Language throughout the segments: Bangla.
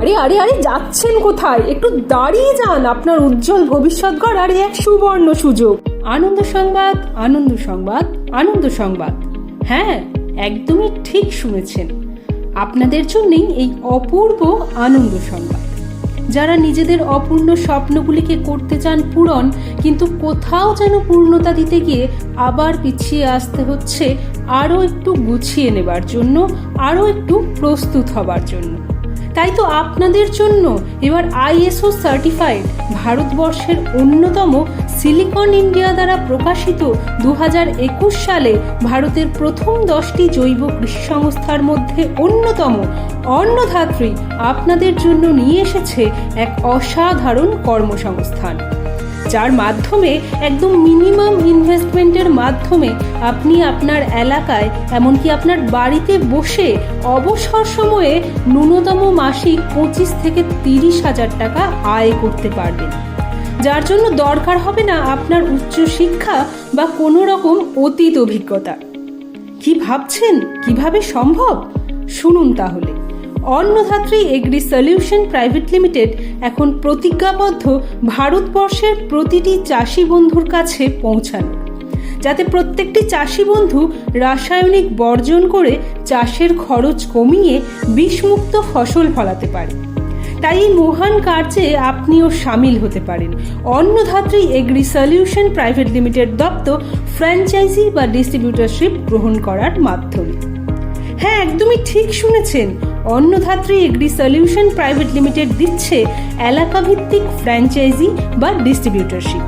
আরে আরে আরে, যাচ্ছেন কোথায়? একটু দাঁড়িয়ে যান, আপনার উজ্জ্বল ভবিষ্যৎ গড়ার এক সুবর্ণ সুযোগ। আনন্দ সংবাদ আনন্দ সংবাদ আনন্দ সংবাদ। হ্যাঁ একদমই ঠিক শুনেছেন। আপনাদের জন্যই এই অপূর্ব আনন্দ সংবাদ। যারা নিজেদের অপূর্ণ স্বপ্নগুলিকে করতে চান পূরণ, কিন্তু কোথাও যেন পূর্ণতা দিতে গিয়ে আবার পিছিয়ে আসতে হচ্ছে, আরও একটু গুছিয়ে নেবার জন্য, আরও একটু প্রস্তুত হবার জন্য। তাই তো আপনাদের জন্য এবার আইএসও সার্টিফাইড ভারতবর্ষের অন্যতম সিলিকন ইন্ডিয়া দ্বারা প্রকাশিত দু সালে ভারতের প্রথম দশটি জৈব কৃষি সংস্থার মধ্যে অন্যতম। অন্নধাত্রী আপনাদের জন্য নিয়ে এসেছে এক অসাধারণ কর্মসংস্থান। যার মাধ্যমে একদম মিনিমাম ইনভেস্টমেন্টের মাধ্যমে আপনি আপনার এলাকায় এমনকি আপনার বাড়িতে বসে অবসর সময়ে ন্যূনতম মাসিক পঁচিশ থেকে তিরিশ হাজার টাকা আয় করতে পারবেন। যার জন্য দরকার হবে না আপনার উচ্চশিক্ষা বা কোনো রকম অতীত অভিজ্ঞতা। কি ভাবছেন? কীভাবে সম্ভব? শুনুন তাহলে। Annadhatri agri solution private limited এখন প্রতিজ্ঞাবদ্ধ ভারতবর্ষের প্রতিটি চাষি বন্ধুর কাছে পৌঁছান, যাতে প্রত্যেকটি চাষি বন্ধু রাসায়নিক বর্জন করে চাষের খরচ কমিয়ে বিষমুক্ত ফসল ফলাতে পারে। তাই এই মহান কার্যে আপনিও সামিল হতে পারেন। Annadhatri agri solution private limited দপ্তর ফ্র্যাঞ্চাইজি বা ডিস্ট্রিবিউটারশিপ গ্রহণ করার মাধ্যমে। হ্যাঁ একদমই ঠিক শুনেছেন। Annadhatri agri solution private limited দিচ্ছে এলাকাভিত্তিক ফ্র্যাঞ্চাইজি বা ডিস্ট্রিবিউটরশিপ।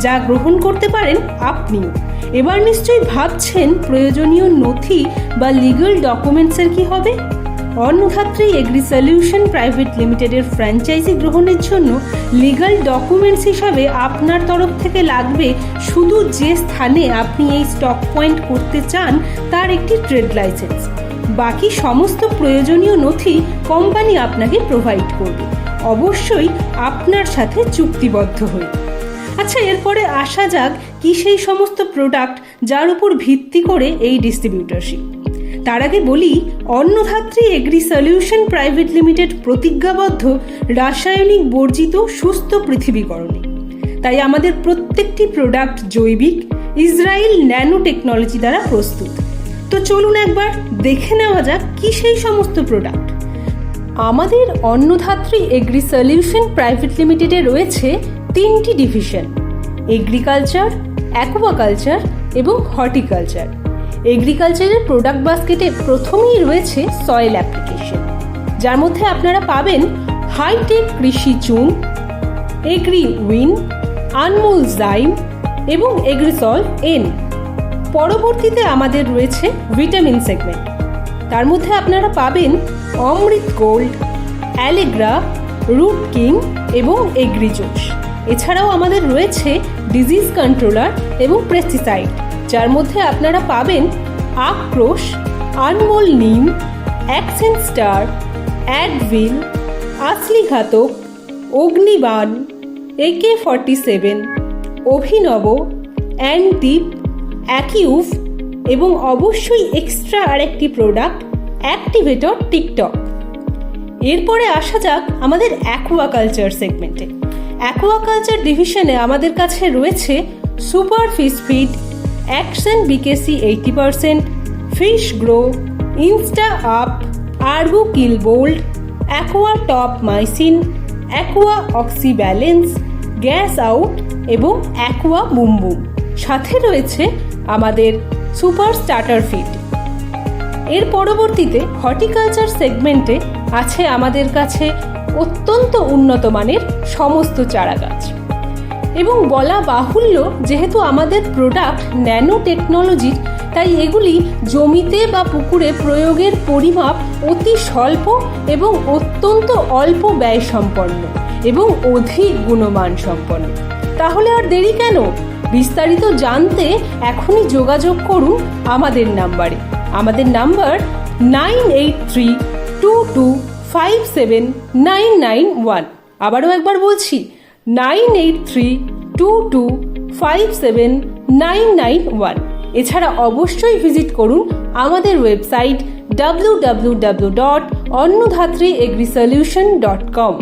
যা গ্রহণ করতে পারেন আপনিও। এবার নিশ্চয়ই ভাবছেন প্রয়োজনীয় নথি বা লিগ্যাল ডকুমেন্টসের কি হবে? অন্নধাত্রী এগ্রি সলিউশন প্রাইভেট লিমিটেডের ফ্র্যাঞ্চাইজি গ্রহণের জন্য লিগ্যাল ডকুমেন্টস হিসাবে আপনার তরফ থেকে লাগবে শুধু যে স্থানে আপনি এই স্টক পয়েন্ট করতে চান, তার একটি ট্রেড লাইসেন্স। বাকি সমস্ত প্রয়োজনীয় নথি কোম্পানি আপনাকে প্রোভাইড করবে। অবশ্যই আপনার সাথে চুক্তিবদ্ধ হয়ে আচ্ছা এরপরে আসা যাক কি সেই সমস্ত প্রোডাক্ট যার উপর ভিত্তি করে এই ডিস্ট্রিবিউটরশিপ তার আগে বলি, Annadhatri agri solution private limited প্রতিজ্ঞাবদ্ধ, রাসায়নিক বর্জিত সুস্থ পৃথিবীকরণে। তাই আমাদের প্রত্যেকটি প্রোডাক্ট জৈবিক ইসরায়েল ন্যানো টেকনোলজি দ্বারা প্রস্তুত। তো চলুন একবার দেখে নেওয়া যাক কি সেই সমস্ত প্রোডাক্ট আমাদের অন্নধাত্রী এগ্রি সলিউশন প্রাইভেট লিমিটেডে রয়েছে তিনটি ডিভিশন এগ্রিকালচার অ্যাকোয়াকালচার এবং হর্টিকালচার এগ্রিকালচারের প্রোডাক্ট বাস্কেটে প্রথমেই রয়েছে সয়েল অ্যাপ্লিকেশন যার মধ্যে আপনারা পাবেন হাইটেক কৃষি চুন এগ্রি উইন আনমোল জাইম এবং এগ্রিসল এন পরবর্তীতে আমাদের রয়েছে ভিটামিন সেগমেন্ট। তার মধ্যে আপনারা পাবেন Amrit gold, Allegra, root king এবং এগ্রিজোস এছাড়াও আমাদের রয়েছে ডিজিজ কন্ট্রোলার এবং পেস্টিসাইড, যার মধ্যে আপনারা পাবেন আক্রোশ, আনমোল নিম, অ্যাকসেন স্টার, অ্যাডভিল আসলি ঘাতক, অগ্নিবাণ একে ফর্টি সেভেন, অভিনব, অ্যান্টিপ অ্যাকিউফ এবং অবশ্যই এক্সট্রা আরেকটি প্রোডাক্ট অ্যাক্টিভেটর টিকটক এরপরে আসা যাক আমাদের অ্যাকোয়াকালচার সেগমেন্টে অ্যাকোয়াকালচার ডিভিশনে আমাদের কাছে রয়েছে super fish feed action BKC eighty percent fish grow insta up আরবু kill bold aqua top mycin aqua oxy balance gas out এবং অ্যাকোয়া বুমবুম সাথে রয়েছে আমাদের সুপার স্টার্টার ফিড এর পরবর্তীতে হর্টিকালচার সেগমেন্টে আছে আমাদের কাছে অত্যন্ত উন্নত মানের সমস্ত চারা গাছ এবং বলা বাহুল্য যেহেতু আমাদের প্রোডাক্ট ন্যানো টেকনোলজির তাই এগুলি জমিতে বা পুকুরে প্রয়োগের পরিমাপ অতি স্বল্প এবং অত্যন্ত অল্প ব্যয় সম্পন্ন এবং অধিক গুণমান সম্পন্ন তাহলে আর দেরি কেন? বিস্তারিত জানতে এখনই যোগাযোগ করুন আমাদের নাম্বারে। আমাদের number nine eight three two two five seven nine nine one. আবারও একবার বলছি, nine eight three two two five seven nine nine one. এছাড়া অবশ্যই ভিজিট করুন আমাদের website W W W dot Annadhatri agri solution dot com.